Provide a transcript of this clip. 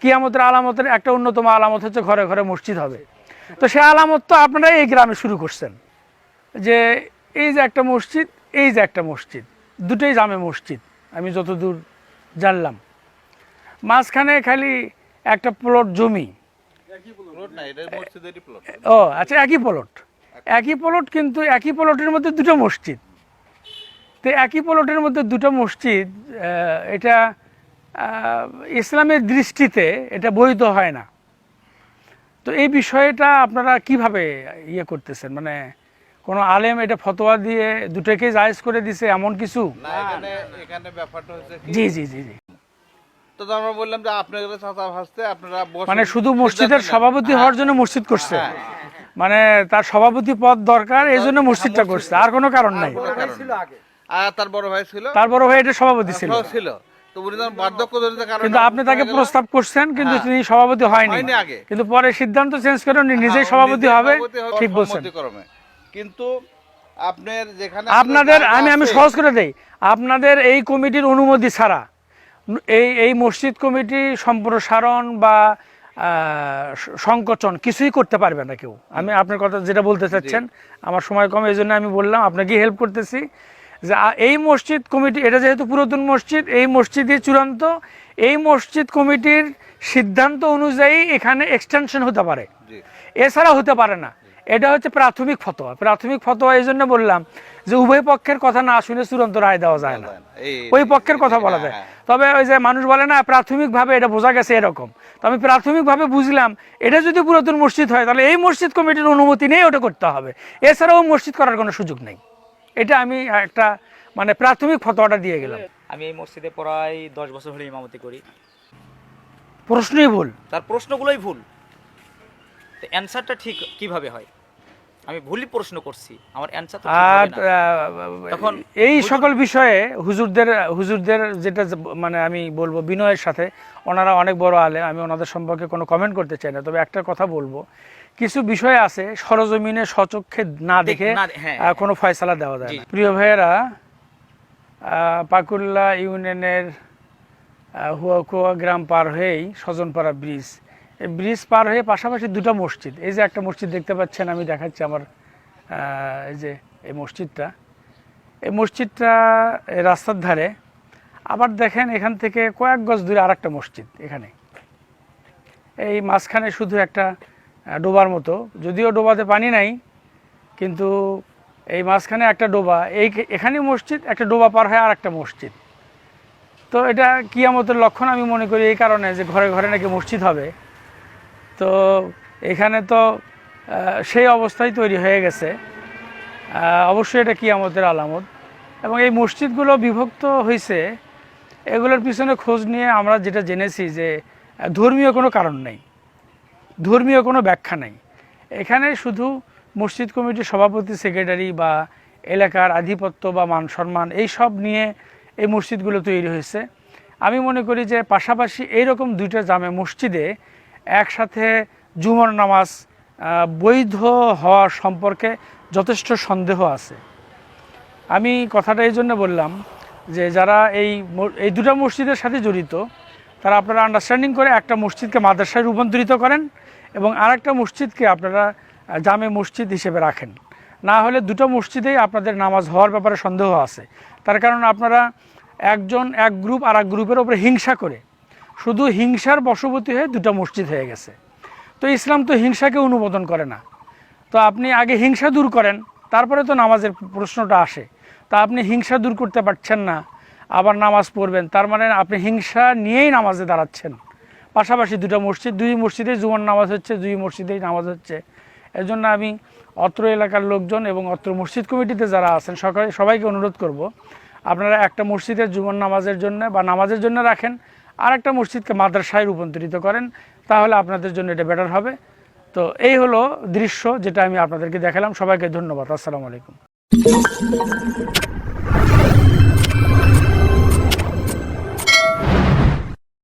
কিয়ামতের আলামতের একটা অন্যতম আলামত হচ্ছে ঘরে ঘরে মসজিদ হবে। তো সে আলামত তো আপনারা এই গ্রামে শুরু করছেন যে এই যে একটা মসজিদ এই যে একটা মসজিদ দুটোই জামে মসজিদ আমি যতদূর জানলাম। মাঝখানে খালি একটা প্লট জমি। ও আচ্ছা একই প্লট একই প্লট কিন্তু একই প্লটের মধ্যে দুটো মসজিদ। তো একই প্লটের মধ্যে দুটো মসজিদ এটা ইসলামের দৃষ্টিতে এটা বৈধ হয় না। তো এই বিষয়টা আপনারা কীভাবে ইয়ে করতেছেন? মানে কোনো আলেম এটা ফতোয়া দিয়ে দুটোকে জায়েজ করে দিছে এমন কিছু? এখানে এখানে ব্যাপারটা হচ্ছে জি জি জি জি। তো আমরা বললাম যে আপনাদের চাচা ভাসতে আপনারা মানে শুধু মসজিদের সভাপতি হওয়ার জন্য মসজিদ করছে। হ্যাঁ। মানে তার সভাপতি পদ দরকার এই জন্য মসজিদটা করছে। আর কোনো কারণ নাই। আর তার বড় ভাই ছিল? তার বড় ভাই এটা সভাপতি ছিল। ছিল। কিন্তু আপনি তাকে প্রস্তাব করছেন কিন্তু হ্যাঁ। তিনি সভাপতি হয়নি। হয়নি কিন্তু পরে সিদ্ধান্ত চেঞ্জ করে উনি নিজেই হ্যাঁ, সভাপতি হবে ঠিক বলছেন। কিন্তু আপনার যেখানে আপনাদের আমি আমি সহজ করে দেই। আপনাদের এই কমিটির অনুমতি ছাড়া এই এই মসজিদ কমিটি সম্প্রসারণ বা সংকোচন কিছুই করতে পারবে না কেউ। আমি আপনার কথা যেটা বলতে চাচ্ছেন আমার সময় কম এই জন্য আমি বললাম আপনাকে হেল্প করতেছি। যে এই মসজিদ কমিটি এটা যেহেতু পুরাতন মসজিদ এই মসজিদই চূড়ান্ত এই মসজিদ কমিটির সিদ্ধান্ত অনুযায়ী এখানে এক্সটেনশন হতে পারে। এছাড়া হতে পারে না। এটা হচ্ছে প্রাথমিক ফতোয়া। প্রাথমিক ফতোয়া এই জন্য বললাম যে উভয় পক্ষের কথা না শুনে চূড়ান্ত রায় দেওয়া যায় না। ওই পক্ষের কথা বলা যায়। হ্যাঁ, তবে ওই যে মানুষ বলে না প্রাথমিকভাবে এটা বোঝা গেছে এরকম। তো আমি প্রাথমিকভাবে বুঝলাম এটা যদি পুরাতন মসজিদ হয় তাহলে এই মসজিদ কমিটির অনুমতি নেই ওটা করতে হবে। এছাড়াও মসজিদ করার কোনো সুযোগ নেই। এটা আমি একটা মানে প্রাথমিক ফতোয়াটা দিয়ে গেলাম। আমি এই মসজিদে প্রায় দশ বছর হলে ইমামতি করি। প্রশ্নই ভুল। তার প্রশ্নগুলোই ভুল। অ্যান্সারটা ঠিক কীভাবে হয়? আমি ভুলই প্রশ্ন করছি। আমার অ্যান্সার তো আর এখন এই সকল বিষয়ে হুজুরদের হুজুরদের যেটা মানে আমি বলব বিনয়ের সাথে ওনারা অনেক বড় আলে আমি ওনাদের সম্পর্কে কোনো কমেন্ট করতে চাই না তবে একটা কথা বলব। কিছু বিষয় আছে সরজমিনে সচক্ষে না দেখে হ্যাঁ, আহ, কোনো ফয়সালা দেওয়া যায় না। প্রিয় ভাইয়েরা পাকুল্লা ইউনিয়নের হুয়াকুয়া গ্রাম পার হয়েই স্বজনপাড়া ব্রিজ ব্রিজ পার হয়ে পাশাপাশি দুটো মসজিদ। এই যে একটা মসজিদ দেখতে পাচ্ছেন, আমি দেখাচ্ছি আমার এই যে এই মসজিদটা। এই মসজিদটা রাস্তার ধারে। আবার দেখেন এখান থেকে কয়েক গজ দূরে আর একটা মসজিদ এখানে। এই মাঝখানে শুধু একটা ডোবার মতো। যদিও ডোবাতে পানি নাই, কিন্তু এই মাঝখানে একটা ডোবা। এই এখানে মসজিদ, একটা ডোবা পার হয় আর একটা মসজিদ। তো এটা কিয়ামতের লক্ষণ আমি মনে করি এই কারণে যে ঘরে ঘরে নাকি মসজিদ হবে। তো এখানে তো সেই অবস্থায় তৈরি হয়ে গেছে। অবশ্যই এটা কিয়ামতের আলামত। এবং এই মসজিদগুলো বিভক্ত হয়েছে এগুলোর পিছনে খোঁজ নিয়ে আমরা যেটা জেনেছি যে, ধর্মীয় কোনো কারণ নেই। ধর্মীয় কোনো ব্যাখ্যা নেই। এখানে শুধু মসজিদ কমিটির সভাপতি, সেক্রেটারি বা এলাকার আধিপত্য বা মান সম্মান, এই সব নিয়ে এই মসজিদগুলো তৈরি হয়েছে। আমি মনে করি যে পাশাপাশি এইরকম দুইটা জামে মসজিদে একসাথে জুমর নামাজ বৈধ হওয়ার সম্পর্কে যথেষ্ট সন্দেহ আছে। আমি কথাটা এই জন্য বললাম যে যারা এই এই দুটো মসজিদের সাথে জড়িত, তারা আপনারা আন্ডারস্ট্যান্ডিং করে একটা মসজিদকে মাদ্রাসায় রূপান্তরিত করেন এবং আরেকটা মসজিদকে আপনারা জামে মসজিদ হিসেবে রাখেন। না হলে দুটো মসজিদেই আপনাদের নামাজ হওয়ার ব্যাপারে সন্দেহ আছে। তার কারণ আপনারা একজন এক গ্রুপ আর এক গ্রুপের ওপরে হিংসা করে শুধু হিংসার বশবর্তী হয়ে দুটো মসজিদ হয়ে গেছে। তো ইসলাম তো হিংসাকে অনুমোদন করে না। তো আপনি আগে হিংসা দূর করেন, তারপরে তো নামাজের প্রশ্নটা আসে। তা আপনি হিংসা দূর করতে পারছেন না, আবার নামাজ পড়বেন, তার মানে আপনি হিংসা নিয়েই নামাজে দাঁড়াচ্ছেন। পাশাপাশি দুটো মসজিদ, দুই মসজিদে জুমার নামাজ হচ্ছে, দুই মসজিদেই নামাজ হচ্ছে। এর জন্য আমি অত্র এলাকার লোকজন এবং অত্র মসজিদ কমিটিতে যারা আছেন সবাইকে অনুরোধ করব, আপনারা একটা মসজিদের জুমার নামাজের জন্য বা নামাজের জন্য রাখেন আর একটা মসজিদকে মাদ্রাসায় রূপান্তরিত করেন, তাহলে আপনাদের জন্য এটা বেটার হবে। তো এই হলো দৃশ্য যেটা আমি আপনাদেরকে দেখালাম। সবাইকে ধন্যবাদ। আসসালামু আলাইকুম।